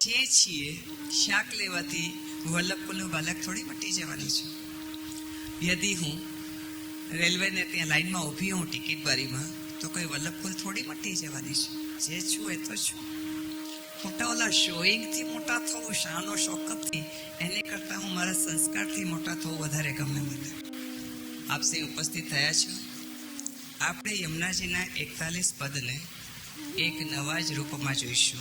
જે છીએ, શાક લેવાથી વલ્લભપુરનું બાલક થોડી મટી જવાની છે. યદી હું રેલવેને ત્યાં લાઈનમાં ઊભી હું ટિકિટ બારીમાં, તો કોઈ વલ્લભપુલ થોડી મટી જવાની છે. જે છું એ તો છું. મોટા ઓલા શોઈંગથી મોટા થવું શાનો શોકતથી એને કરતાં હું મારા સંસ્કારથી મોટા થવું વધારે ગમે મને. આપસે ઉપસ્થિત થયા છો. આપણે યમુનાજીના એકતાલીસ પદને એક નવા જ રૂપમાં જોઈશું.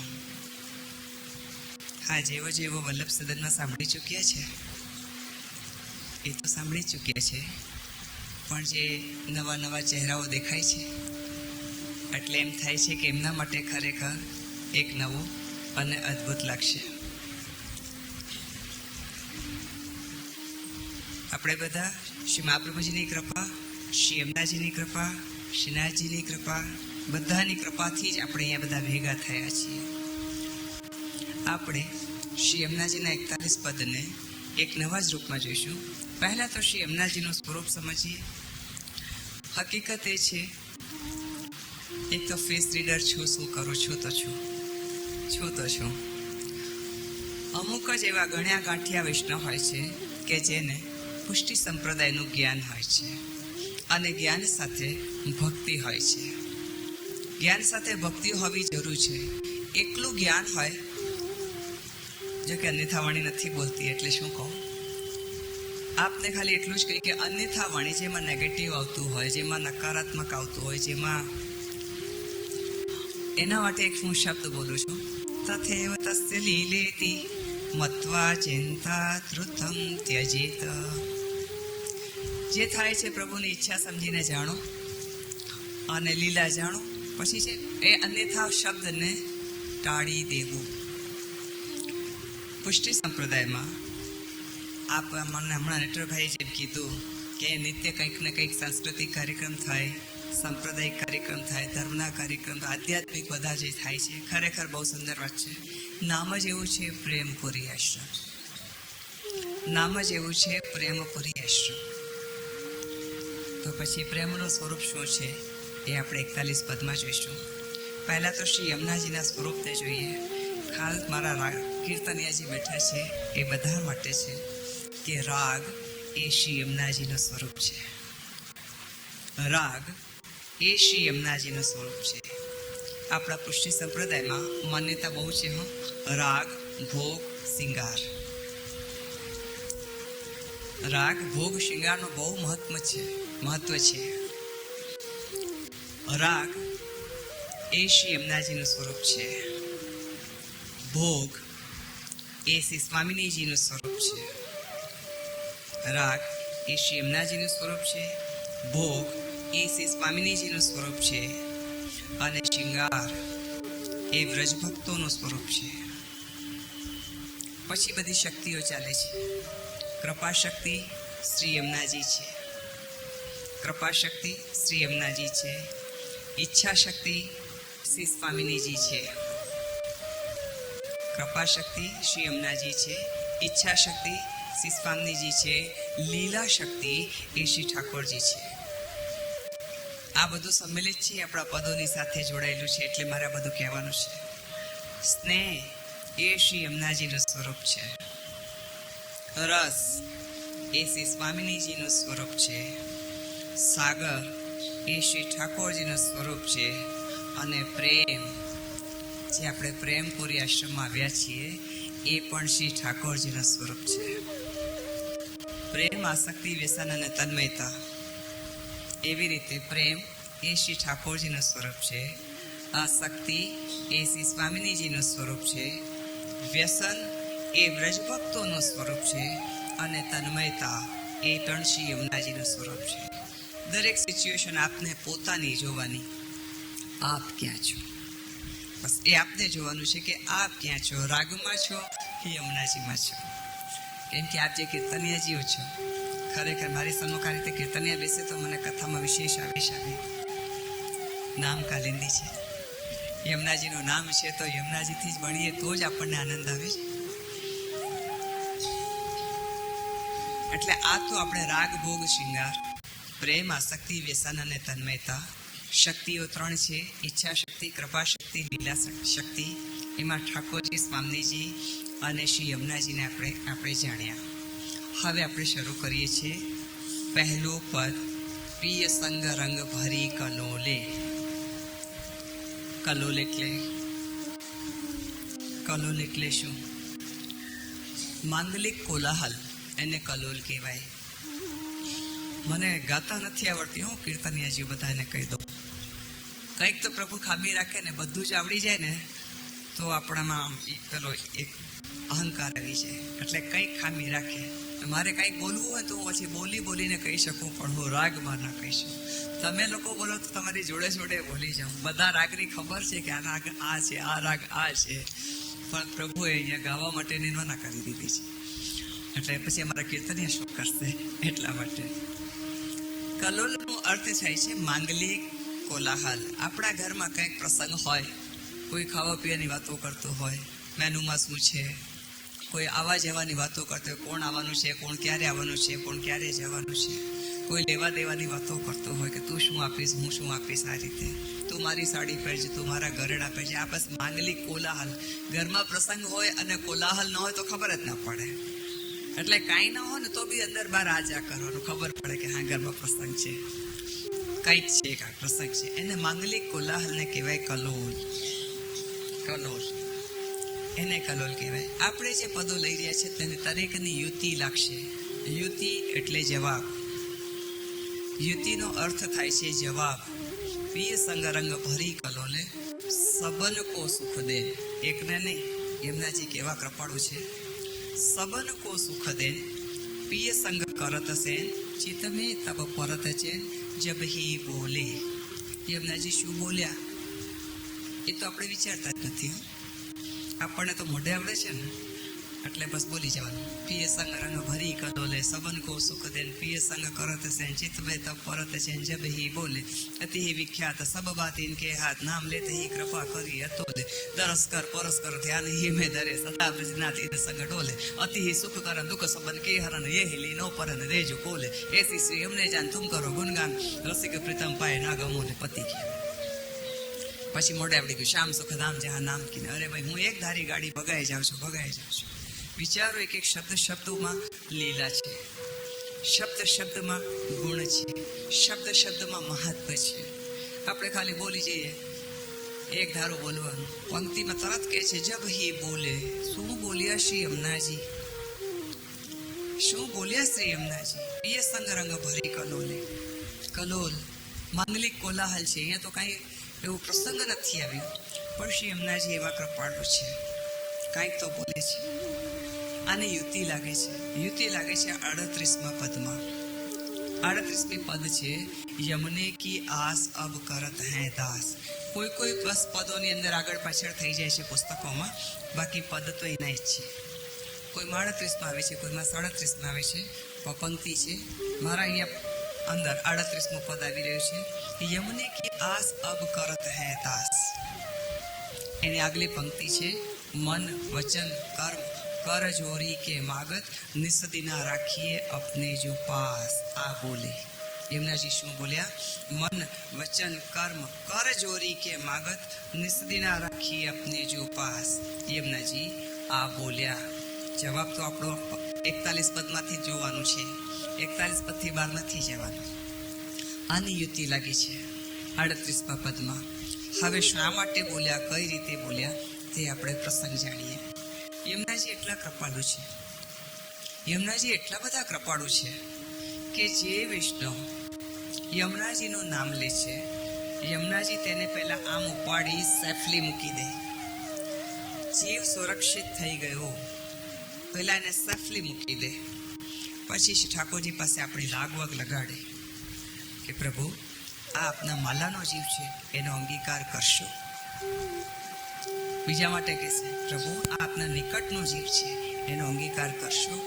હા, જેવો જેવો વલ્લભ સદનમાં સાંભળી ચૂક્યા છે, એ તો સાંભળી ચૂક્યા છે, પણ જે નવા નવા ચહેરાઓ દેખાય છે, એટલે એમ થાય છે કે એમના માટે ખરેખર એક નવું અને અદ્ભુત લાગશે. આપણે બધા શ્રી મહાપ્રભુજીની કૃપા, શ્રી યમુનાજીની કૃપા, શ્રીનાથજીની કૃપા બધાની કૃપાથી જ આપણે અહીંયા બધા ભેગા થયા છીએ. આપણે શ્રી અમનાજીના એકતાલીસ પદને એક નવા જ રૂપમાં જોઈશું. પહેલાં તો શ્રી અમનાજીનું સ્વરૂપ સમજીએ. હકીકત એ છે, એક તો ફેસ રીડર છું, શું કરું છું તો છું. છું તો છું. અમુક જ એવા ગણ્યા ગાંઠિયા વૈષ્ણવ હોય છે કે જેને પુષ્ટિ સંપ્રદાયનું જ્ઞાન હોય છે. અને જ્ઞાન સાથે ભક્તિ હોય છે. જ્ઞાન સાથે ભક્તિ હોવી જરૂર છે. એકલું જ્ઞાન હોય જો કે અન્યથા વાણી નથી બોલતી, એટલે શું કહું? આપને ખાલી એટલું જ કહી કે અન્યથા વાણી જેમાં નેગેટિવ આવતું હોય, જેમાં નકારાત્મક આવતું હોય, જેમાં એના માટે એક હું શબ્દ બોલું છું. તથેવ તસ્ય લીલેતી મત્વા ચિંતા ધૃતમ ત્યજેત. જે થાય છે પ્રભુની ઈચ્છા સમજીને જાણો અને લીલા જાણો. પછી છે, એ અન્યથા શબ્દને ટાળી દેવું. પુષ્ટિ સંપ્રદાયમાં આપ મને હમણાં નટરભાઈએ જેમ કીધું કે નિત્ય કંઈક ને કંઈક સાંસ્કૃતિક કાર્યક્રમ થાય, સાંપ્રદાયિક કાર્યક્રમ થાય, ધર્મના કાર્યક્રમ આધ્યાત્મિક બધા જે થાય છે, ખરેખર બહુ સુંદર વાત છે. નામ જ એવું છે પ્રેમપુરી આશ્રમ. નામ જ એવું છે પ્રેમપુરી આશ્રમ. તો પછી પ્રેમનું સ્વરૂપ શું છે? એ આપણે એકતાલીસ પદમાં જોઈશું પહેલાં તો શ્રી યમુનાજીના સ્વરૂપને જોઈએ. હાલ મારા રાગ કીર્તનિયાજી બેઠા છે. એ બધા માટે છે કે રાગ એ શ્રી યમુનાજીનું સ્વરૂપ છે. રાગ એ શ્રી યમુનાજીનું સ્વરૂપ છે. આપણા પુષ્ટિ સંપ્રદાયમાં માન્યતા બહુ છે, હં. રાગ, ભોગ, શિંગાર. રાગ, ભોગ, શિંગારનું બહુ મહત્વ છે મહત્વ છે. રાગ એ શ્રી યમુનાજીનું સ્વરૂપ છે. ભોગ એ શ્રી સ્વામિનીજીનું સ્વરૂપ છે. રાગ એ શ્રી યમુનાજીનું સ્વરૂપ છે. ભોગ એ શ્રી સ્વામિનીજીનું સ્વરૂપ છે. અને શિંગાર એ વ્રજભક્તોનું સ્વરૂપ છે. પછી બધી શક્તિઓ ચાલે છે. કૃપા શક્તિ શ્રી યમુનાજી છે. કૃપા શક્તિ શ્રી યમુનાજી છે. ઈચ્છા શક્તિ શ્રી સ્વામિનીજી છે. કૃપા શક્તિ શ્રી અમનાજી છે. ઈચ્છા શક્તિ શ્રી સ્વામિનીજી છે. લીલા શક્તિ એ શ્રી ઠાકોરજી છે. આ બધું સંમેલિત છે, આપણા પદોની સાથે જોડાયેલું છે, એટલે મારે બધું કહેવાનું છે. સ્નેહ એ શ્રી યમનાજીનું સ્વરૂપ છે. રસ એ શ્રી સ્વામિનીજીનું સ્વરૂપ છે. સાગર એ શ્રી ઠાકોરજીનું સ્વરૂપ છે અને પ્રેમ, જે આપણે પ્રેમપુરી આશ્રમમાં આવ્યા છીએ, એ પણ શ્રી ઠાકોરજીનું સ્વરૂપ છે. પ્રેમ, આસક્તિ, વ્યસન અને તન્મયતા, એવી રીતે પ્રેમ એ શ્રી ઠાકોરજીનું સ્વરૂપ છે. આસક્તિ એ શ્રી સ્વામિનીજીનું સ્વરૂપ છે. વ્યસન એ વ્રજભક્તોનું સ્વરૂપ છે અને તન્મયતા એ પણ શ્રી યમુનાજીનું સ્વરૂપ છે. દરેક સિચ્યુએશન આપને પોતાની જોવાની. આપ ક્યાં છો? બસ એ આપને જોવાનું છે કે આપ ક્યાં છો? રાગમાં છો કે યમુનાજીમાં છો? કેમ કે આપ જે કીર્તનિયાજીઓ છો, ખરેખર મારી સન્મુખ આ રીતે કીર્તનિયા બેસે તો મને કથામાં વિશેષ આવેશ આવે. નામ કાલિંદી છે. યમુનાજીનું નામ છે તો યમુનાજીથી જ ભણીએ તો જ આપણને આનંદ આવે છે. એટલે આ તો આપણે રાગ ભોગ શિંગાર. પ્રેમ, આસક્તિ, વ્યસન અને તન્મયતા શક્તિઓ ત્રણ છે. ઈચ્છા શક્તિ કૃપા શક્તિ લીલા શક્તિ એમાં ઠાકોરજી, સ્વામીજી અને શ્રી યમુનાજીને આપણે આપણે જાણ્યા. હવે આપણે શરૂ કરીએ છીએ. પહેલું પદ, પ્રિય સંગ રંગ ભરી કલોલે. કલોલ એટલે? કલોલ એટલે શું? માંગલિક કોલાહલ, એને કલોલ કહેવાય. મને ગાતા નથી આવડતી, હું કીર્તનિયાજી બધાને કહી દઉં. કંઈક તો પ્રભુ ખામી રાખે ને બધું જ આવડી જાય ને, તો આપણામાં પેલો એક અહંકાર આવી જાય. એટલે કંઈક ખામી રાખે. મારે કંઈક બોલવું હોય તો હું પછી બોલી બોલીને કહી શકું, પણ હું રાગમાં ના કહી શકું. તમે લોકો બોલો તો તમારી જોડે જોડે બોલી જાઉં. બધા રાગની ખબર છે કે આ રાગ આ છે, આ રાગ આ છે. પણ પ્રભુએ અહીંયા ગાવા માટેની ના કરી દીધી છે. એટલે પછી અમારા કીર્તનીય શું કરશે એટલા માટે. કલોલનો અર્થ થાય છે માંગલિક કોલાહલ. આપણા ઘરમાં કંઈક પ્રસંગ હોય, કોઈ ખાવા પીવાની વાતો કરતો હોય મેનુમાં શું છે કોઈ આવા જવાની વાતો કરતો હોય, કોણ આવવાનું છે, કોણ ક્યારે આવવાનું છે, કોણ ક્યારે જવાનું છે, કોઈ લેવા દેવાની વાતો કરતો હોય કે તું શું આપીશ, હું શું આપીશ આ રીતે. તું મારી સાડી પહેરજે, તું મારા ઘરેડા પહેરજે. આ બસ માંગલિક કોલાહલ. ઘરમાં પ્રસંગ હોય અને કોલાહલ ન હોય તો ખબર જ ના પડે. એટલે કાંઈ ના હોય ને તો બી અંદર બહાર આજા કરવાનું. ખબર પડે કે હા ઘરમાં પ્રસંગ છે. કંઈક છે કાંઈ પ્રસંગ છે. એને માંગલિક કોલાહલને કહેવાય કલોલ. કલોલ. એને કલોલ કહેવાય. આપણે જે પદો લઈ રહ્યા છે તેને દરેકની યુતિ લાગશે. યુતિ એટલે જવાબ. યુતિનો અર્થ થાય છે જવાબ. પ્રિય સંગરંગ ભરી કલોલે, સબન કો સુખ દે. એકને નહીં, એમના જે કેવા કૃપાળુ છે સબન કો सुख देन, प्रिय संग કરત सेन चित में તબ પરત છે જબ હી બોલે યમુનાજી શું બોલ્યા એ તો આપણે વિચારતા જ નથી. આપણને તો મોઢે આવડે છે ને એટલે બસ બોલી જવાનું. પિય સંગ રંગ ભરી કદોલે સબન કો સુખ દેન પિય સંગ કરત સેન ચિત મે તપ પરત સેન જબ હી બોલે. અતિ હી વિખ્યાત સબ બાત ઇનકે હાથ નામ લેતે હી કૃપા કરી અતોલે દરસ કર પરસ કર ધ્યાન હી મે દરે સદા બ્રજનાથ ઇન સંગ ડોલે અતિ હિ સુખ કર દુખ સબન કે હરન એ હી લીનો પરન રેજ બોલે. એસી શ્રી અમને જાન તુમ કરો ગુણગાન, રસિક પ્રીતમ પાય નાગમોને પતિ. કી પછી મોઢે આવડી ગયું, શ્યામ સુખધામ જ્યાં નામ કીને. અરે ભાઈ, હું એક ધારી ગાડી ભગાઈ જાઉં છું, ભગાઈ જાઉં છું. વિચારો એક એક શબ્દ શબ્દોમાં લીલા છે. શબ્દ શબ્દમાં ગુણ છે. શબ્દ શબ્દમાં મહત્વ છે. આપણે ખાલી બોલી જઈએ. એક ધારું બોલવાનું. પંક્તિમાં તરત કહે છે, જબ હી બોલે, શું બોલ્યા શ્રી અમનાજી? શું બોલ્યા શ્રી અમનાજી? પ્રિય સંગરંગ ભરી કલોલે. કલોલ, માંગલિક કોલાહલ છે. અહીંયા તો કાંઈ એવો પ્રસંગ નથી આવ્યો. પણ શ્રી અમનાજી એવા કૃપાળુ છે. કાંઈક તો બોલે છે. આને યુતિ લાગે છે. યુતિ લાગે છે અડત્રીસમાં પદમાં. અડત્રીસમી પદ છે, યમને કી આસ અબ કરત હૈ દાસ. કોઈ કોઈ બસ પદોની અંદર આગળ પાછળ થઈ જાય છે પુસ્તકોમાં. બાકી પદ તો એના જ છે. કોઈમાં અડત્રીસમાં આવે છે, કોઈમાં સાડત્રીસમાં આવે છે. પંક્તિ છે. મારા અહીંયા અંદર આડત્રીસમું પદ આવી રહ્યું છે, યમને કી આસ અબ કરત હૈ દાસ. એની આગલી પંક્તિ છે, મન, વચન, કર્મ. કર જોરી કે માગત નિસદિના રાખીએ અપને જો પાસ આ બોલે યમુનાજી શું બોલ્યા મન વચન કર્મ કર જોરી કે માગત નિસદિના રાખીએ અપને જો પાસ એમનાજી આ બોલ્યા જવાબ તો આપણો એકતાલીસ પદમાંથી જ જોવાનું છે એકતાલીસ પદથી બહાર નથી જવાનું આની યુતિ લાગી છે આડત્રીસમાં પદમાં. હવે શા માટે બોલ્યા, કઈ રીતે બોલ્યા, તે આપણે પ્રસંગ જાણીએ. યમુનાજી એટલા કૃપાળુ છે. યમુનાજી એટલા બધા કૃપાળુ છે કે જે વિષ્ણુ યમુનાજીનું નામ લે છે. યમુનાજી તેને પહેલાં આમ ઉપાડી સેફલી મૂકી દે. જીવ સુરક્ષિત થઈ ગયો. પહેલાં એને સેફલી મૂકી દે. પછી શ્રી ઠાકોરજી પાસે આપણી લાગવગ લગાડે કે પ્રભુ, આ આપના માલાનો જીવ છે, એનો અંગીકાર કરશો? બીજા માટે કહેશે, પ્રભુ, આપના નિકટનો જીવ છે, એનો અંગીકાર કરશો.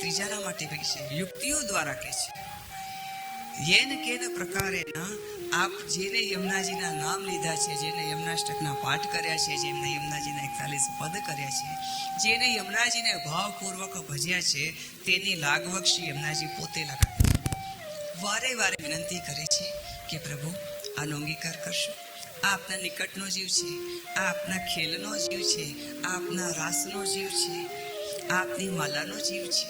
ત્રીજાના માટે કહે છે યુક્તિઓ દ્વારા કહે છે, યેન કેન પ્રકારેના, આપ જેને યમુનાજીના નામ લીધા છે, જેને યમુનાષ્ટકના પાઠ કર્યા છે, જેમને યમુનાજીના એકતાલીસ પદ કર્યા છે, જેને યમુનાજીને ભાવપૂર્વક ભજ્યા છે, તેની લાગવક્ષી યમુનાજી પોતે લગાવે વારે વારે વિનંતી કરે છે કે પ્રભુ, આનો અંગીકાર કરશો. આ આપના નિકટનો જીવ છે આ આપના ખેલનો જીવ છે આ આપના રાસનો જીવ છે, આપની માલાનો જીવ છે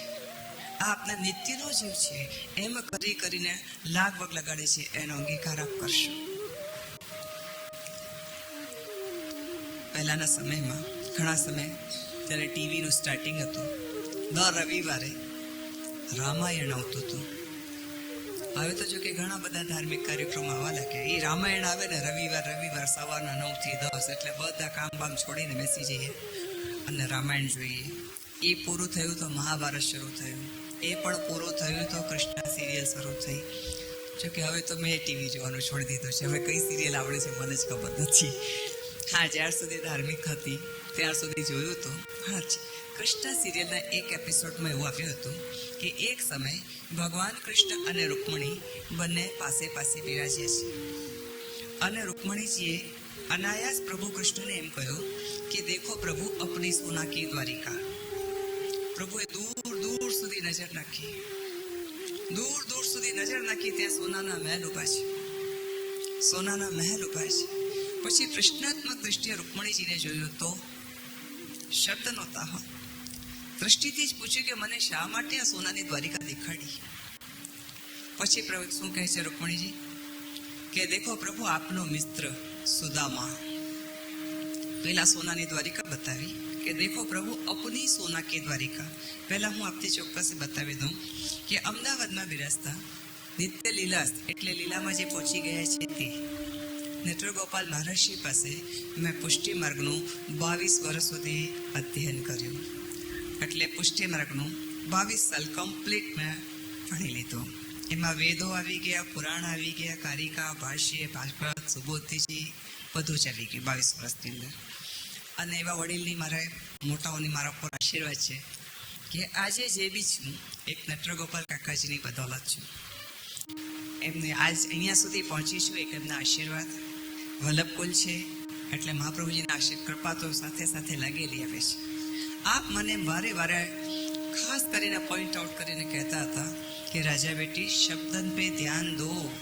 આ આપના નિત્યનો જીવ છે. એમ કરી કરીને લાગવગ લગાડે છે, એનો અંગીકાર આપ કરશો. પહેલાના સમયમાં, ઘણા સમય જ્યારે ટીવીનું સ્ટાર્ટિંગ હતું, દર રવિવારે રામાયણ આવતું હતું. હવે તો જો કે ઘણા બધા ધાર્મિક કાર્યક્રમો આવવા લાગ્યા. એ રામાયણ આવે ને રવિવાર રવિવાર સવારના નવથી દસ એટલે બધા કામ બામ છોડીને બેસી જઈએ અને રામાયણ જોઈએ. એ પૂરું થયું તો મહાભારત શરૂ થયું. એ પણ પૂરું થયું તો કૃષ્ણ સિરિયલ શરૂ થઈ. જો કે હવે તો મેં ટીવી જોવાનું છોડી દીધું છે. હવે કઈ સિરિયલ આવડે છે મને જ ખબર નથી. હા, જ્યાર સુધી ધાર્મિક હતી, ત્યાર સુધી જોયું હતું. હા કૃષ્ણ સિરિયલના એક એપિસોડમાં એવું આવ્યું હતું કે એક સમય ભગવાન કૃષ્ણ અને રૂકમણી બંને પાસે પાસે બિરાજે છે. અને રૂકમણીજીએ અનાયાસ પ્રભુ કૃષ્ણને એમ કહ્યું કે દેખો પ્રભુ, અપની સોના કી દ્વારિકા. પ્રભુએ દૂર દૂર સુધી નજર નાખી. દૂર દૂર સુધી નજર નાખી, ત્યાં સોનાના મહેલ ઊભા છે. સોનાના મહેલ ઊભા છે. પછી પ્રશ્નાત્મક દ્રષ્ટિએ રૂકમણીજીને જોયું તો શબ્દ નહોતા, હો. દ્રષ્ટિથી જ પૂછ્યું કે મને શા માટે આ સોનાની દ્વારિકા દેખાડી? પછી પ્રભુ શું કહે છે રૂકમણીજી? કે દેખો પ્રભુ, આપનો મિત્ર સુદામા પહેલા સોનાની દ્વારિકા બતાવી. કે દેખો પ્રભુ, અપની સોના કે દ્વારિકા. પહેલા હું આપને ચોક્કસ બતાવી દઉં કે અમદાવાદમાં બિરાજતા નિત્ય લીલાસ એટલે લીલામાં જે પહોંચી ગયા છે તે નેત્રગોપાલ મહર્ષિ પાસે મેં પુષ્ટિ માર્ગનું બાવીસ વર્ષ સુધી અધ્યયન કર્યું. એટલે પુષ્ટિ માર્ગનું બાવીસ સાલ કમ્પ્લીટ મેં ભણી લીધું. એમાં વેદો આવી ગયા, પુરાણ આવી ગયા, કારિકા, ભાષ્ય ભાષ્પત સુબોધીજી બધું જ આવી ગયું બાવીસ વર્ષની અંદર. અને એવા વડીલની મારા, મોટાઓની મારા પર આશીર્વાદ છે કે આજે જે બી છું, એક નટરગોપાલ કાકાજીની બદોલત છું. એમને આજ અહીંયા સુધી પહોંચી છું, એક એમના આશીર્વાદ. વલ્લભકુલ છે. એટલે મહાપ્રભુજીના આશીર્ કૃપા તો સાથે સાથે લાગેલી આવે છે. આપ મને વારે વારે ખાસ કરીને પોઈન્ટ આઉટ કરીને કહેતા હતા કે, રાજા બેટી, શબ્દન પે ધ્યાન દો.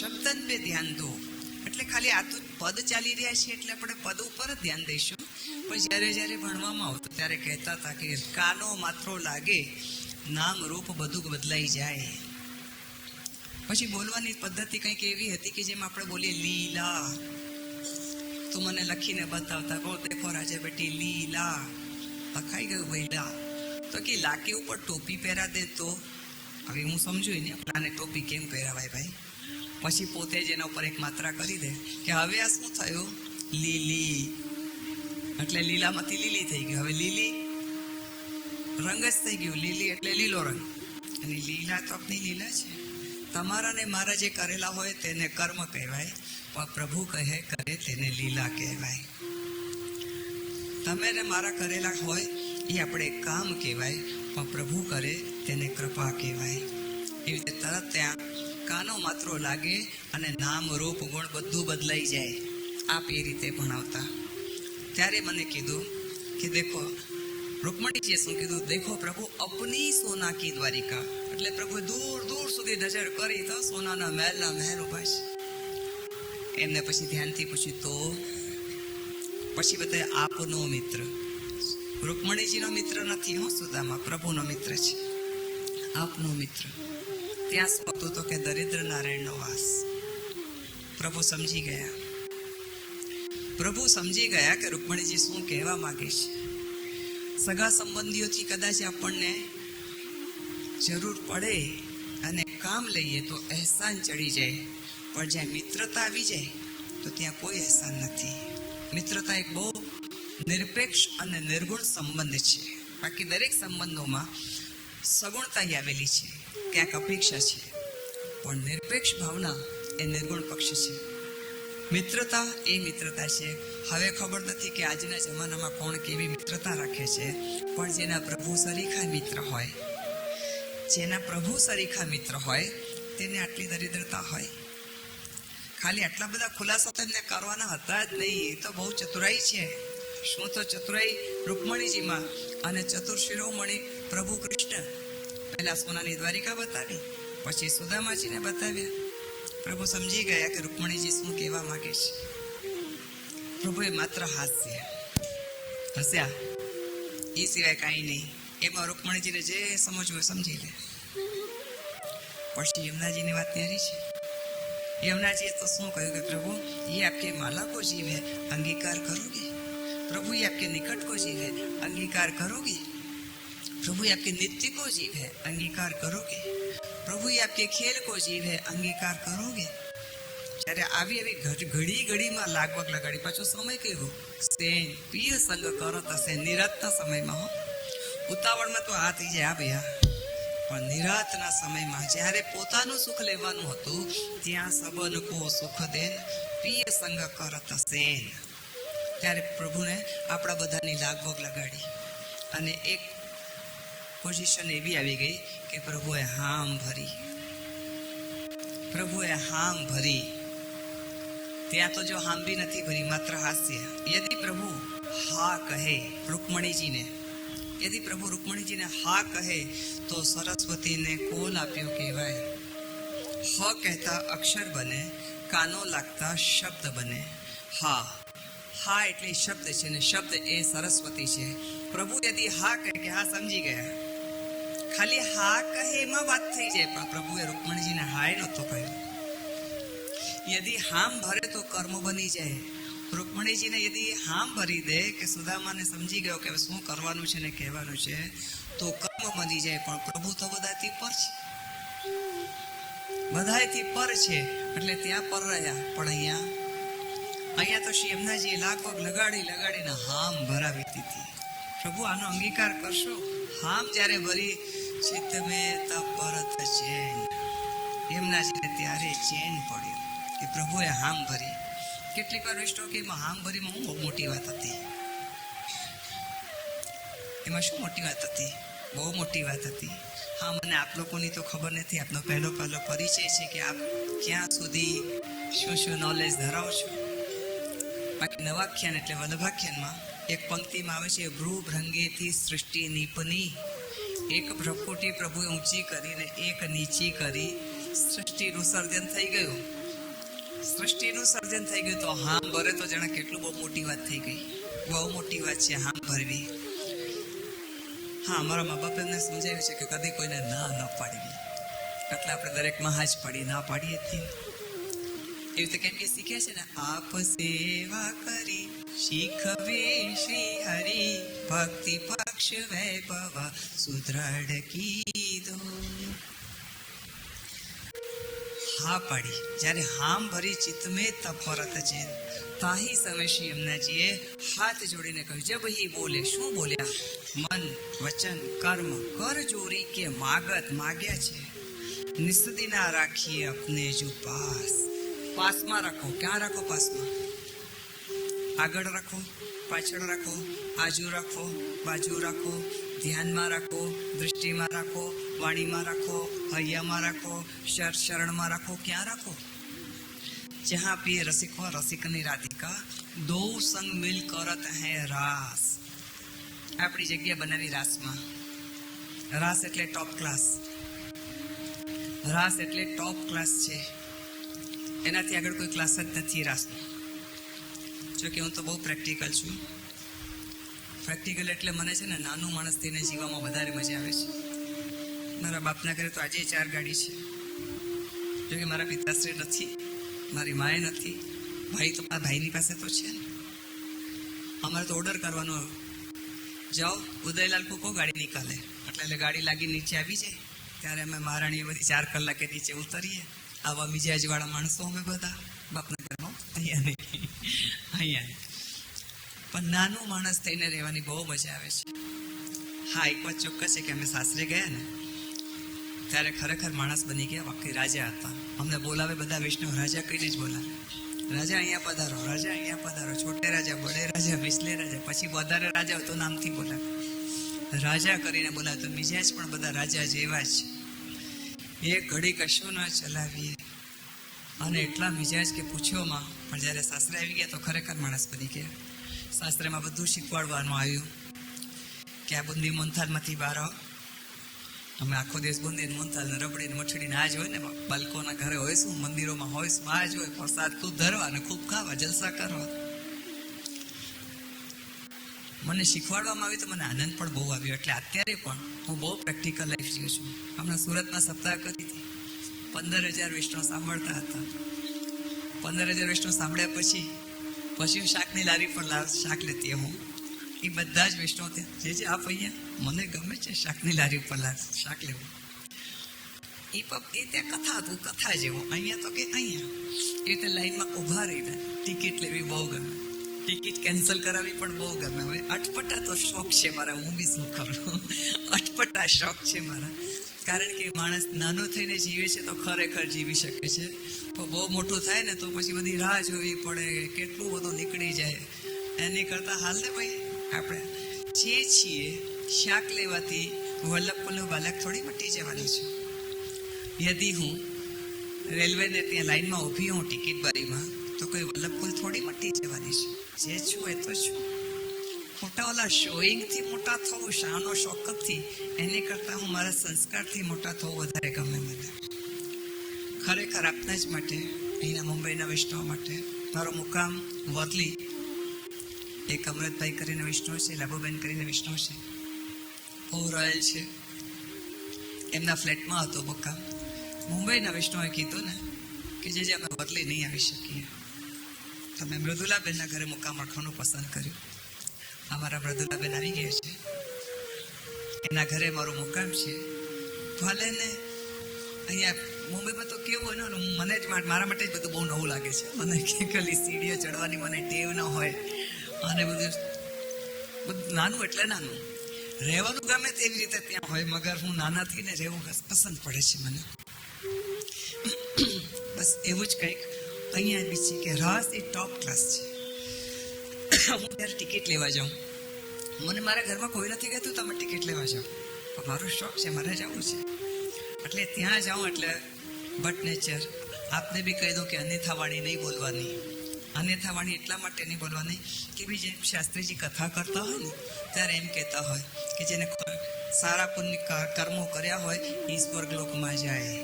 શબ્દન પે ધ્યાન દો. એટલે ખાલી આ તો પદ ચાલી રહ્યા છે, એટલે આપણે પદ ઉપર જ ધ્યાન દઈશું. પણ જ્યારે જ્યારે ભણવામાં આવતું ત્યારે કહેતા હતા કે, કાનો માત્રો લાગે, નામ રૂપ બધું બદલાઈ જાય. પછી બોલવાની પદ્ધતિ કંઈક એવી હતી કે જેમ આપણે બોલીએ, લીલા. તું મને લખીને બતાવતા કહો, દેખો રાજા બેટી, લીલા. લખાઈ ગયું ભાઈ લા તો કે, લાકે ઉપર ટોપી પહેરા દે તો. હવે હું સમજુ ને આપણાને ટોપી કેમ પહેરાવાય ભાઈ પછી પોતે જ એના ઉપર એક માત્રા કરી દે કે, હવે આ શું થયું? લીલી. એટલે લીલામાંથી લીલી થઈ ગઈ હવે લીલી રંગ જ થઈ ગયું. લીલી એટલે લીલો રંગ. અને લીલા તો આપણી લીલા છે. તમારા ને મારા જે કરેલા હોય તેને કર્મ કહેવાય, પણ પ્રભુ કહે કરે તેને લીલા કહેવાય. તમે ને મારા કરેલા હોય એ આપણે કામ કહેવાય, પણ પ્રભુ કરે તેને કૃપા કહેવાય. એવી રીતે તરત ત્યાં કાનો માત્રો લાગે અને નામ, રૂપ, ગુણ બધું બદલાઈ જાય. આપ એ રીતે ભણાવતા. ત્યારે મને કીધું કે દેખો, રૂકમણીજીએ શું કીધું? દેખો પ્રભુ, અપની સોના કી દ્વારિકા. એટલે પ્રભુ દૂર દૂર સુધી નજર કરી તો સોનાના મહેલના મહેલ ઊભા છે એમને પછી ધ્યાનથી પૂછ્યું, તો પછી બધા આપનો મિત્ર? રૂકમણીજીનો મિત્ર નથી હું સુદામા, પ્રભુનો મિત્ર છે. આપનો મિત્ર. ત્યાં સ્પતું તો કે દરિદ્ર નારાયણનો વાસ. પ્રભુ સમજી ગયા. પ્રભુ સમજી ગયા કે રૂકમણીજી શું કહેવા માગે છે. સગા સંબંધીઓથી કદાચ આપણને જરૂર પડે અને કામ લઈએ તો અહેસાન ચડી જાય. પણ જ્યાં મિત્રતા આવી જાય, તો ત્યાં કોઈ અહેસાન નથી. મિત્રતા એક બહુ નિરપેક્ષ અને નિર્ગુણ સંબંધ છે. બાકી દરેક સંબંધોમાં સગુણતા આવેલી છે. ક્યાંક અપેક્ષા છે, પણ નિરપેક્ષ ભાવના એ નિર્ગુણ પક્ષ છે. મિત્રતા એ મિત્રતા છે. હવે ખબર નથી કે આજના જમાનામાં કોણ કેવી મિત્રતા રાખે છે, પણ જેના પ્રભુ સરીખા મિત્ર હોય જેના પ્રભુ સરીખા મિત્ર હોય, તેને આટલી દરિદ્રતા હોય. ખાલી આટલા બધા ખુલાસા તો એમને કરવાના હતા જ નહીં, એ તો બહુ ચતુરાઈ છે. શું તો ચતુરાઈ? રૂકમણીજીમાં અને ચતુર શિરોમણી પ્રભુ કૃષ્ણ. પહેલા સોનાની દ્વારિકા બતાવી, પછી સુદામાજીને બતાવ્યા. પ્રભુ સમજી ગયા કે રૂકમણીજી શું કહેવા માંગે છે. પ્રભુએ માત્ર હાસ્ય, હસ્યા. એ સિવાય કાંઈ નહીં. એમાં રૂકમણીજીને જે સમજવું હોય સમજી લે પછી યમુનાજીની વાત ન્યારી છે यमुनाजीए तो શું કહ્યું કે પ્રભु ये आपके माला को जीव है अंगीकार करोगे प्रभु ये आपके निकट को जीव है अंगीकार करोगे प्रभु ये आपके नित्य को जीव है अंगीकार करोगे प्रभु ये आपके खेल को जीव है अंगीकार करोगे જ્યારે આવી આવી ઘડ- ઘડી ઘડીમાં લાગવગ લગાડી પાછો સમય કેવો સેન પ્રિય સંગ કરત હશે નિરાતના સમયમાં હો ઉતાવળમાં તો આ થઈ જાય ભૈયા પણ નિરાતના સમયમાં જ્યારે પોતાનું સુખ લેવાનું હતું, ત્યાં સબન કો સુખ દેન પ્રિય સંગ કરત સેન. ત્યારે પ્રભુને આપણા બધાની લાગભોગ લગાડી. અને એક પોઝિશન એવી આવી ગઈ કે પ્રભુએ હામ ભરી. પ્રભુએ હામ ભરી. ત્યાં તો જો હામ બી નથી ભરી, માત્ર હાસ્ય. યદિ પ્રભુ હા કહે રૂકમણીજીને યદિ પ્રભુ રૂકમણીજીને હા કહે તો સરસ્વતીને કોલ આપ્યો કહેવાય હ કહેતા અક્ષર બને કાનો લાગતા શબ્દ બને હા હા એટલે શબ્દ છે ને શબ્દ એ સરસ્વતી છે પ્રભુ યદિ હા કહે કે હા સમજી ગયા ખાલી હા કહે એમાં વાત થઈ જાય પણ પ્રભુએ રૂકમણીજીને હાય નહોતો કહ્યો યદિ હામ ભરે તો કર્મ બની જાય રૂકમણીજીને યદિ હામ ભરી દે કે સુદામાને સમજી ગયો કે શું કરવાનું છે ને કહેવાનું છે, તો કર્મ બની જાય, પણ પ્રભુ તો બધાથી પર છે. બધાયથી પર છે, એટલે ત્યાં પર રહ્યા. પણ અહીંયા અહીંયા તો શ્રી એમનાજી લાગવગ લગાડી લગાડીને હામ ભરાવી દીધી. પ્રભુ, આનો અંગીકાર કરશો? હામ જ્યારે ભરી ચિત્ત મેં તપરત પરત ચેન. યમુનાજીને ત્યારે ચેન પડ્યું કે પ્રભુએ હામ ભરી. કેટલીક વાર વિષ્ણુ કે એમાં હામ ભરીમાં હું બહુ મોટી વાત હતી. એમાં શું મોટી વાત હતી? બહુ મોટી વાત હતી. હા, મને આપ લોકોની તો ખબર નથી. આપનો પહેલો પહેલો પરિચય છે કે આપ ક્યાં સુધી શું શું નોલેજ ધરાવો છો. બાકી નવાખ્યાન એટલે વલ્લભાખ્યાનમાં એક પંક્તિમાં આવે છે ભ્રુભ્રંગેથી સૃષ્ટિ નિપની. એક પ્રકૃતિ પ્રભુએ ઊંચી કરીને એક નીચી કરી સૃષ્ટિનું સર્જન થઈ ગયું. સૃષ્ટિનું સર્જન થઈ ગયું તો હામ ભરે તો જાણે કેટલું બહુ મોટી વાત થઈ ગઈ. બહુ મોટી વાત છે હામ ભરવી. હા, અમારા મા બાપ એમને સમજાવ્યું છે કે કદી કોઈને ના ન પાડવી એટલે આપણે દરેકમાં મહાજ પાડી ના પાડીએ જ એવી રીતે કેમ કે શીખ્યા છે ને, આપ સેવા કરી, શીખવે શ્રી હરિ, ભક્તિ પક્ષ વૈભવ, સુદ્રઢ કીધો હા પાડી. જ્યારે હામ ભરી ચિત્તમે તફરત છે તાહી સમય શ્રી યમુનાજીએ હાથ જોડીને કહ્યું, જે ભાઈ બોલે, શું બોલ્યા? મન, વચન, કર્મ, કર ચોરી કે માગત માગ્યા છે? નિસ્દી ના રાખીએ અપને જો પાસ. પાસમાં રાખો. ક્યાં રાખો પાસમાં? આગળ રાખો, પાછળ રાખો, આજુ રાખો, બાજુ રાખો, ધ્યાનમાં રાખો દૃષ્ટિમાં રાખો વાણીમાં રાખો હૈયામાં રાખો, શર, શરણમાં રાખો, ક્યાં રાખો? જહાં પીએ રસિકો રસિકની રાધિકા દો સંગ મિલ કરત હે રાસ. આપણી જગ્યા બનાવી રાસમાં. રાસ એટલે ટોપ ક્લાસ રાસ એટલે ટોપ ક્લાસ છે. એનાથી આગળ કોઈ ક્લાસ જ નથી રાસનો. જોકે હું તો બહુ પ્રેક્ટિકલ છું. પ્રેક્ટિકલ એટલે મને છે ને નાનું માણસ તેને જીવામાં વધારે મજા આવે છે. મારા બાપના ઘરે તો આજે ચાર ગાડી છે. જોકે મારા પિતાશ્રી નથી, મારી માએ નથી, ભાઈ તો મારા ભાઈની પાસે તો છે ને. અમારે તો ઓર્ડર કરવાનો. જાઓ, ઉદયલાલ કો ગાડી નીકાલે. એટલે એટલે ગાડી લાગી નીચે આવી જાય. ત્યારે અમે મહારાણીએ બધી ચાર કલાકે નીચે ઉતરીએ. આવા મિજાજવાળા માણસો અમે બધા. બાપના ઘરમાં અહીંયા નહીં. અહીંયા પણ નાનું માણસ થઈને રહેવાની બહુ મજા આવે છે. હા, એક વાત ચોક્કસ છે કે અમે સાસરે ગયા ને ત્યારે ખરેખર માણસ બની ગયા બાકી રાજા હતા. અમને બોલાવે બધા વિષ્ણુ, રાજા કહીને જ બોલાવે. રાજા અહીંયા પધારો, રાજા અહીંયા પધારો, છોટે રાજા બડે રાજા, વિસલે રાજા, પછી વધારે રાજા તો નામથી બોલાવે. રાજા કરીને બોલાવે તો મિજાજ પણ બધા રાજા જેવા જ. એ ઘડી કશું ન ચલાવીએ. અને એટલા મિજાજ કે પૂછ્યોમાં, પણ જ્યારે સાસરે આવી ગયા તો ખરેખર માણસ બની ગયા. સાસરેમાં બધું શીખવાડવાનું આવ્યું. કે આ બુંદી મોનથાલમાંથી બહાર આવો. અમે આખો દેશ બુંદી મોનતાલ રબડીને મઠડીને આજ હોય ને બાળકોના ઘરે હોઈશું, મંદિરોમાં હોઈશું આ જ હોય, પ્રસાદ ખૂબ ધરવા અને ખૂબ ખાવા, જલસા કરવા. મને શીખવાડવામાં આવ્યું તો મને આનંદ પણ બહુ આવ્યો, એટલે અત્યારે પણ હું બહુ પ્રેક્ટિકલ લાઈફ જીવું છું. હમણાં સુરતમાં સપ્તાહ કરી હતી. પંદર હજાર વૈષ્ણવ સાંભળતા હતા. પંદર હજાર વૈષ્ણવ સાંભળ્યા પછી પછી હું શાકની લારી પણ શાક લેતી હું. એ બધા જ વૈષ્ણવ ત્યાં જે જે આપ અહીંયા, મને ગમે છે શાકની લારી ઉપર શાક લેવું. એ પપ, એ ત્યાં કથા હતું, કથા જેવું. અહીંયા તો કે અહીંયા. એ રીતે લાઈનમાં ઊભા રહીને ટિકિટ લેવી બહુ ગમે. ટિકિટ કેન્સલ કરાવી પણ બહુ ગમે. હવે અટપટા તો શોખ છે મારા, હું બી શું કરું? અટપટા શોખ છે મારા. કારણ કે માણસ નાનો થઈને જીવે છે તો ખરેખર જીવી શકે છે. પણ બહુ મોટું થાય ને તો પછી બધી રાહ જોવી પડે, કેટલું બધું નીકળી જાય. એની કરતાં હાલ ને ભાઈ આપણે જે છીએ, શાક લેવાથી વલ્લભપલ્લુ બાલક થોડી મટી જવાની છે. યદિ હું રેલવેને ત્યાં લાઈનમાં ઊભી હું ટિકિટ બારીમાં, તો કોઈ વલ્લભપુલ થોડી મટી જવાની છે. જે છું એ તો છું. મોટા ઓલા શોઈંગથી મોટા થવું શાનો શોકતથી એની કરતાં હું મારા સંસ્કારથી મોટા થવું વધારે ગમે મને. ખરેખર આપના જ માટે, અહીંના મુંબઈના વૈષ્ણવ માટે, મારો મુકામ વર્લી એક અમૃતભાઈ કરીને વિષ્ણુ છે, લાભુબેન કરીને વિષ્ણુ છે. બહુ રોયલ છે. એમના ફ્લેટમાં હતો મુકામ મુંબઈના વિષ્ણુએ કીધું ને કે જે જે અમે બદલી નહીં આવી શકીએ. તમે મૃદુલાબેનના ઘરે મુકામ રાખવાનું પસંદ કર્યું. અમારા મૃદુલાબેન આવી ગયા છે. એના ઘરે મારું મુકામ છે. ભલે ને અહીંયા મુંબઈમાં તો કેવું હોય ને મને જ મારા માટે જ બધું બહુ નવું લાગે છે. મને કે ખાલી સીડીઓ ચડવાની, મને ટેવ ન હોય. અને બધું નાનું એટલે નાનું. રહેવાનું ગમે તેવી રીતે ત્યાં હોય, મગર હું નાનાથી ને રહેવું પસંદ પડે છે મને. બસ એવું જ કંઈક અહીંયા બી છે કે રસ એ ટોપ ક્લાસ છે. હું ત્યારે ટિકિટ લેવા જાઉં. મને મારા ઘરમાં કોઈ નથી કહેતું, તમે ટિકિટ લેવા જાઓ. પણ મારો શોખ છે, મારે જવું છે. એટલે ત્યાં જાઉં એટલે બટ નેચર. આપને બી કહી દઉં કે અન્યથાવાળી નહીં બોલવાની. અન્યથા વાણી એટલા માટે નહીં બોલવાની કે બી જેમ શાસ્ત્રીજી કથા કરતા હોય ને, ત્યારે એમ કહેતા હોય કે જેને સારા પુણ્ય કર્મો કર્યા હોય એ સ્વર્ગલોકમાં જાય.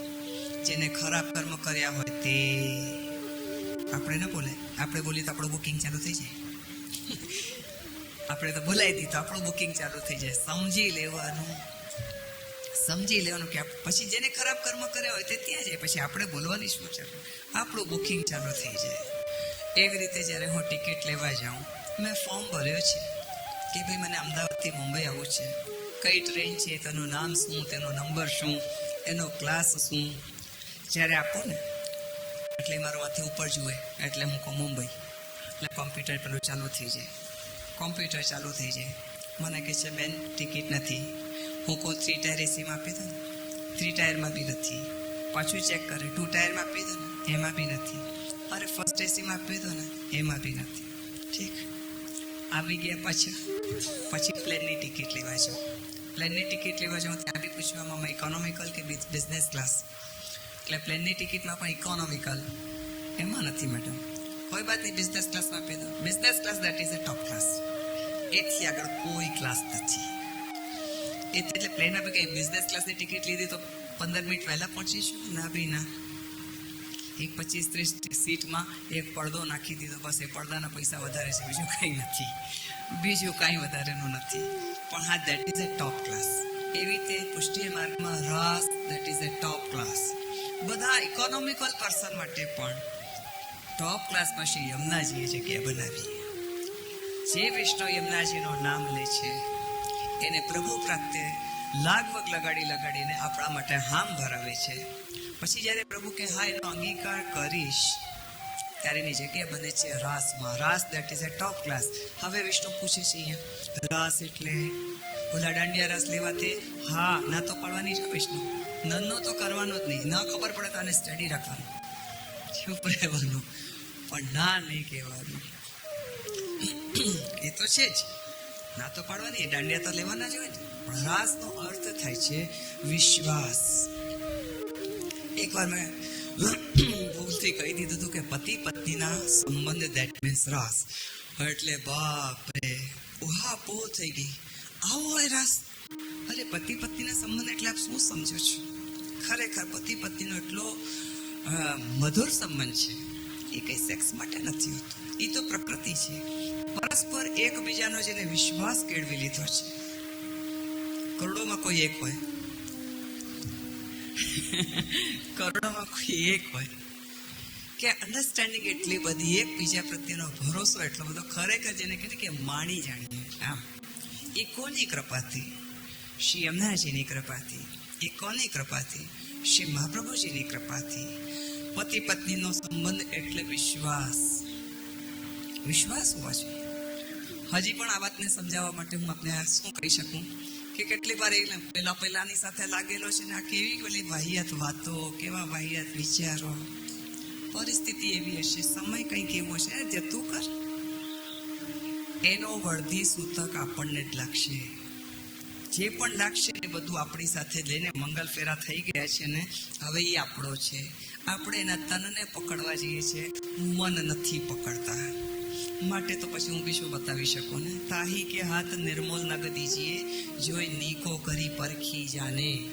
જેને ખરાબ કર્મ કર્યા હોય તે. આપણે ન બોલે. આપણે બોલીએ તો આપણું બુકિંગ ચાલુ થઈ જાય. આપણે તો બોલાવી દીધું આપણું બુકિંગ ચાલુ થઈ જાય. સમજી લેવાનું. સમજી લેવાનું કે પછી જેને ખરાબ કર્મ કર્યા હોય તે ત્યાં જાય. પછી આપણે બોલવાની શું ચાલુ આપણું બુકિંગ ચાલુ થઈ જાય. એવી રીતે જ્યારે હું ટિકિટ લેવા જાઉં, મેં ફોર્મ ભર્યો છે કે ભાઈ મને અમદાવાદથી મુંબઈ આવવું છે. કઈ ટ્રેન છે, તેનું નામ શું, તેનો નંબર શું, એનો ક્લાસ શું? જ્યારે આપો ને, એટલે મારો માથે ઉપર જુએ, એટલે હું કહું મુંબઈ. એટલે કોમ્પ્યુટર પેલું ચાલુ થઈ જાય. કોમ્પ્યુટર ચાલુ થઈ જાય. મને કહે છે, બેન, ટિકિટ નથી. હું કહું થ્રી ટાયર એસીમાં આપી દો થ્રી ટાયરમાં બી નથી. પાછું ચેક કરે. ટુ ટાયરમાં આપી દો ને, એમાં બી નથી. અરે ફર્સ્ટ એસીમાં આપી દો ને. એમાં બી નથી ઠીક. આવી ગયા પાછા. પછી પ્લેનની ટિકિટ લેવા જાઉં પ્લેનની ટિકિટ લેવા જાઉં ત્યાં બી પૂછવામાં ઇકોનોમિકલ કે બિઝનેસ ક્લાસ એટલે પ્લેનની ટિકિટમાં પણ ઇકોનોમિકલ એમાં નથી મેડમ કોઈ વાત નહીં બિઝનેસ ક્લાસમાં આપી દો. Business class that is a top class એથી આગળ કોઈ ક્લાસ નથી. એટલે પ્લેન આપે કે બિઝનેસ ક્લાસની ટિકિટ લીધી તો પંદર મિનિટ વહેલા પહોંચીશું? ના બી ના. એક પચીસ ત્રીસ સીટમાં એક પડદો નાખી દીધો. બસ એ પડદાના પૈસા વધારે છે, બીજું કંઈ નથી. બીજું કાંઈ વધારેનું નથી. પણ હા that is a top class એવી રીતે પુષ્ટિ માર્ગમાં રસ that is a top class બધા ઇકોનોમિકલ પર્સન માટે પણ ટોપ ક્લાસમાં શ્રી યમુનાજીએ જગ્યા બનાવી. જે વિષ્ણુ યમુનાજીનું નામ લે છે, એને પ્રભુ પ્રત્યે લાગવગ લગાડી લગાડીને આપણા માટે હામ ભરાવે છે. પછી જ્યારે પ્રભુ કે હા એનો અંગીકાર કરીશ, ત્યારે એની જગ્યા બને છે રાસમાં રાસ that is a top class હવે વિષ્ણુ પૂછે છે અહીંયા, રાસ એટલે? ઓલા દાંડિયા રસ લેવાથી હા, ના તો પાડવાની જ વિષ્ણુ. નનનો તો કરવાનો જ નહીં. ન ખબર પડે તો આને સ્ટડી રાખવાનું. ચૂપ રહેવાનું પણ ના નહીં કહેવાનું. એ તો છે જ. ના તો પાડવાની. દાંડિયા તો લેવાના જ હોય પણ રાસનો અર્થ થાય છે વિશ્વાસ. એકવાર મેં ભૂલથી કહી દીધું હતું કે પતિ પત્નીના સંબંધ દેટ મીન્સ રાસ. એટલે બાપ રે ઉહા પો થઈ ગઈ. આવો હોય રાસ. અરે, પતિ પત્નીના સંબંધ એટલે આપ શું સમજો છો? ખરેખર પતિ પત્નીનો એટલો મધુર સંબંધ છે. એ કંઈ સેક્સ માટે નથી હોતું. એ તો પ્રકૃતિ છે. પરસ્પર એકબીજાનો જેને વિશ્વાસ કેળવી લીધો છે. કરોડોમાં કોઈ એક હોય. કરોડોમાં કોઈ એક હોય. કે અન્ડરસ્ટેન્ડિંગ એટલી બધી એકબીજા પ્રત્યેનો ભરોસો એટલો બધો ખરેખર જેને કહે કે માણી જાણીએ. આમ, એ કોની કૃપાથી? શ્રી યમુનાજીની કૃપાથી. એ કોની કૃપાથી? શ્રી મહાપ્રભુજીની કૃપાથી. પતિ પત્નીનો સંબંધ એટલે વિશ્વાસ. વિશ્વાસ હોવા જોઈએ. હજી પણ આ વાતને સમજાવવા માટે હું આપને શું કહી શકું? કે કેટલી વાર એ પેલા પેલાની સાથે લાગેલો છે ને આ કેવી પેલી વાહિયાત વાતો, કેવા વાહિયાત વિચારો. પરિસ્થિતિ એવી હશે, સમય કંઈક એવો છે. જતું કર. એનો વળધી સૂતક આપણને જ લાગશે. જે પણ લાગશે એ બધું આપણી સાથે લઈને મંગલ ફેરા થઈ ગયા છે ને, હવે એ આપણો છે. આપણે એના તનને પકડવા જઈએ છીએ. મન નથી પકડતા. માટે તો પછી હું બી બતાવી શકું ને? તાહી કે હાથ નિર્મોલ નગદીજીએ જોઈ નીકો કરી પરખી જાને.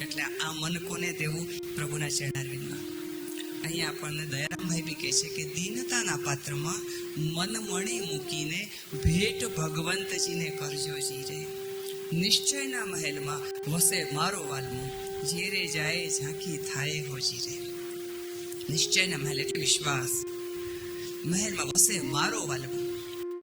એટલે આ મન કોને દેવું? પ્રભુના ચરણારવિંદમાં અહીંયા આપણને દયારામભાઈ બી કહે છે કે દીનતાના પાત્રમાં મન મણી મૂકીને ભેટ ભગવંતજીને કરજો જીરે. નિશ્ચયના મહેલમાં વસે મારો વાલમો, જેરે જાય ઝાંખી થાય હો જીરે. નિશ્ચયના મહેલ એટલે વિશ્વાસ. મહેલમાં વસે મારો વાલમો